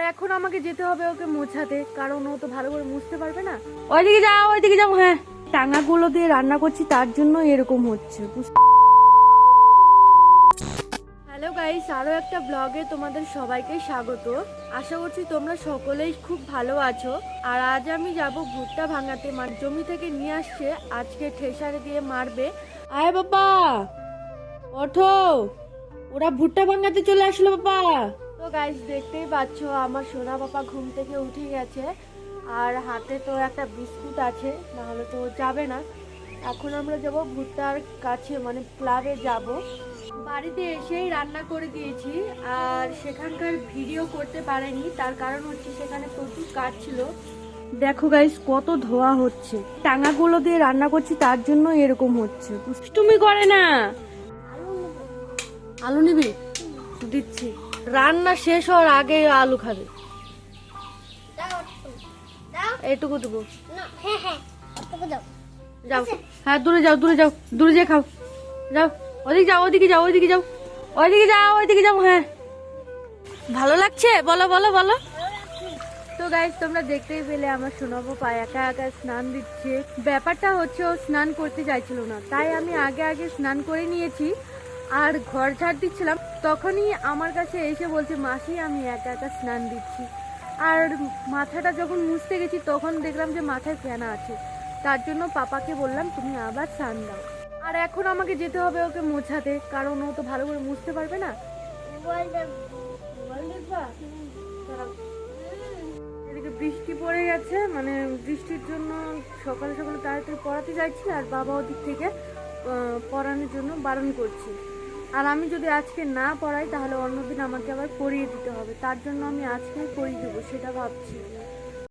আর এখন আমাকে যেতে হবে ওকে মোছাতে কারণ ও তো ভালো করে মুছতে পারবে না। ওইদিকে যাও ওইদিকে যাও হ্যাঁ। টাঙাগুলো দিয়ে রান্না করছি তার জন্য এরকম হচ্ছে হ্যালো গাইস আরও একটা ব্লগে তোমাদের সবাইকে স্বাগত। আশা করছি তোমরা সকলেই খুব ভালো আছো। আর আজ আমি যাব ভুট্টা ভাঙাতে মার জমি থেকে নিয়ে আসছে আজকে ঠেসারে দিয়ে মারবে। আয় বাবা! ওঠো! ওরা ভুট্টা ভাঙাতে চলে আসলো বাবা! তো গাইস দেখতেই পাচ্ছ, আমার সোনা বাবা ঘুম থেকে উঠে গেছে। আর হাতে তো একটা বিস্কুট আছে, নাহলে তো যাবে না। এখন আমরা যাব ভুট্টার কাছে মানে ক্লাবে যাব। বাড়িতে এসেই রান্না করে দিয়েছি, আর সেখানকার ভিডিও করতে পারেনি। তার কারণ হচ্ছে সেখানে প্রচুর কাজ ছিল। দেখো গাইস কত ধোয়া হচ্ছে। টাঙাগুলো দিয়ে রান্না করছি, তার জন্য এরকম হচ্ছে। তুমি করে না। আলু নিবি? দিচ্ছি। রান্না শেষ হওয়ার আগে আলু খাবে। এইটুকু দেবো হ্যাঁ হ্যাঁ দাও। যাও। হ্যাঁ দূরে যাও দূরে যাও দূরে যেয়ে খাও। যাও ওদিকে যাও ওদিকে যাও ওইদিকে যাও ওইদিকে যাও ওইদিকে যাও হ্যাঁ। ভালো লাগছে? বলো বলো বলো। তো গাইজ তোমরা দেখতেই পেলে আমার শোনাবো পা একা একা স্নান দিচ্ছে। ব্যাপারটা হচ্ছে ও স্নান করতে চাইছিল না। তাই আমি আগে আগে স্নান করে নিয়েছি। আর ঘর ঝাড় দিচ্ছিলাম, তখনই আমার কাছে এসে বলছে, মাসি, আমি একা একা স্নান দিচ্ছি। আর মাথাটা যখন মুছতে গেছি, তখন দেখলাম যে মাথায় ফেনা আছে। তার জন্য পাপাকে বললাম, তুমি আবার স্নান দাও। আর এখন আমাকে যেতে হবে ওকে মোছাতে, কারণ ও তো ভালো করে মুছতে পারবে না। এদিকে বৃষ্টি পড়ে গেছে মানে বৃষ্টির জন্য সকালে সকালে তাড়াতাড়ি পড়াতে যাচ্ছি, আর বাবা ওদিক থেকে পড়ানোর জন্য বারণ করছে। আর আমি যদি আজকে না পড়াই, তাহলে অন্যদিন আমাকে আবার পড়িয়ে দিতে হবে। তার জন্য আমি আজকেই পড়িয়ে দেবো, সেটা ভাবছি।